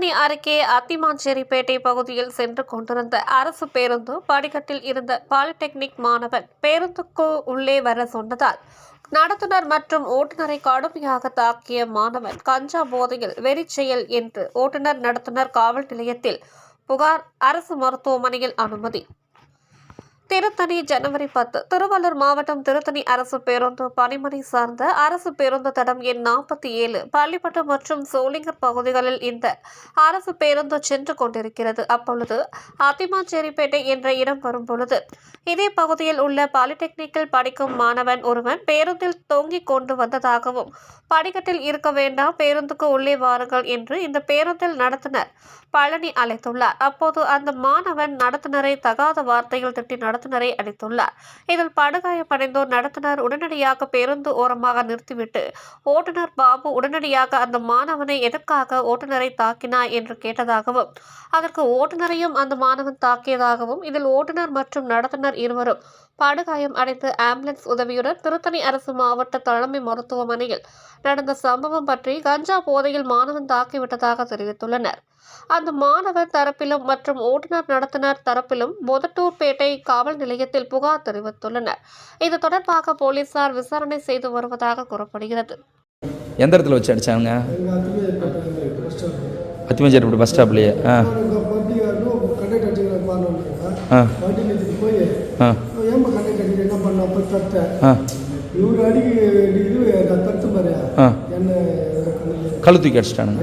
திருத்தணி அருகே அத்திமாஞ்சேரிப்பேட்டை பகுதியில் சென்று கொண்டிருந்த அரசு பேருந்து படிக்கட்டில் இருந்த பாலிடெக்னிக் மாணவன் பேருந்துக்கு உள்ளே வர சொன்னதால் நடத்துனர் மற்றும் ஓட்டுநரை கடுமையாக தாக்கிய மாணவன் கஞ்சா போதையில் வெறிச்செயல் என்று ஓட்டுநர் நடத்துனர் காவல் நிலையத்தில் புகார் அரசு மருத்துவமனையில் அனுமதி. திருத்தணி ஜனவரி பத்து. திருவள்ளூர் மாவட்டம் திருத்தணி அரசு பேருந்து பணிமனை சார்ந்த அரசு பேருந்து தடம் எண் நாற்பத்தி ஏழு. பள்ளிப்பட்டு மற்றும் சோளிங்கர் பகுதிகளில் இந்த அரசு பேருந்து சென்று கொண்டிருக்கிறது. அப்பொழுது அதிமாச்சேரிப்பேட்டை என்ற இடம் வரும் பொழுது இதே பகுதியில் உள்ள பாலிடெக்னிக்கில் படிக்கும் மாணவன் ஒருவன் பேருந்தில் தொங்கிக் கொண்டு வந்ததாகவும் படிக்கட்டில் இருக்க வேண்டாம் பேருந்துக்கு உள்ளே வாருங்கள் என்று இந்த பேருந்தில் நடத்துனர் பழனி அழைத்துள்ளார். அப்போது அந்த மாணவன் நடத்துனரை தகாத வார்த்தையில் திட்டி நடத்த நடத்துனரை அடித்துள்ளார். இதில் படுகாயமடைந்தோர் நடத்துனர் உடனடியாக பேருந்து ஓரமாக நிறுத்திவிட்டு ஓட்டுநர் பாபு உடனடியாக அந்த மாணவனை எதற்காக ஓட்டுநரை தாக்கினார் என்று கேட்டதாகவும் அதற்கு ஓட்டுநரையும் அந்த மாணவன் தாக்கியதாகவும் இதில் ஓட்டுநர் மற்றும் நடத்துனர் இருவரும் படுகாயம் அடைந்து ஆம்புலன்ஸ் உதவியுடன் திருத்தணி அரசு மாவட்ட தலைமை மருத்துவமனையில் நடந்த சம்பவம் பற்றி கஞ்சா போதையில் மாணவன் தாக்கிவிட்டதாக தெரிவித்துள்ளனர். அந்த மாணவர் தரப்பிலும் மற்றும் ஓட்டுநர் நடத்துனர் தரப்பிலும் மொதட்டூர்பேட்டை காவல் நிலையத்தில் புகார் தெரிவித்துள்ளனர். இது தொடர்பாக போலீசார் விசாரணை செய்து வருவதாக கூறப்படுகிறது. எந்த இடத்துல வச்சு அத்துமே அத்திமஞ்சேரி பஸ் ஸ்டாப்லேயே ஆ. வண்டிக்காரனும் கண்டக்டர் அடிச்சுக்கிற பாருங்க ஆ. வண்டி நிறுத்திட்டு போய் ஆ. ஏமா கண்டக்டர் அடிக்க என்ன பண்ண போய் தட்டேன் ஆ. இவரு அடிக்க இது நான் தட்டு பாரு ஆ. என்ன கழு தூக்கி அடிச்சிட்டானுங்க.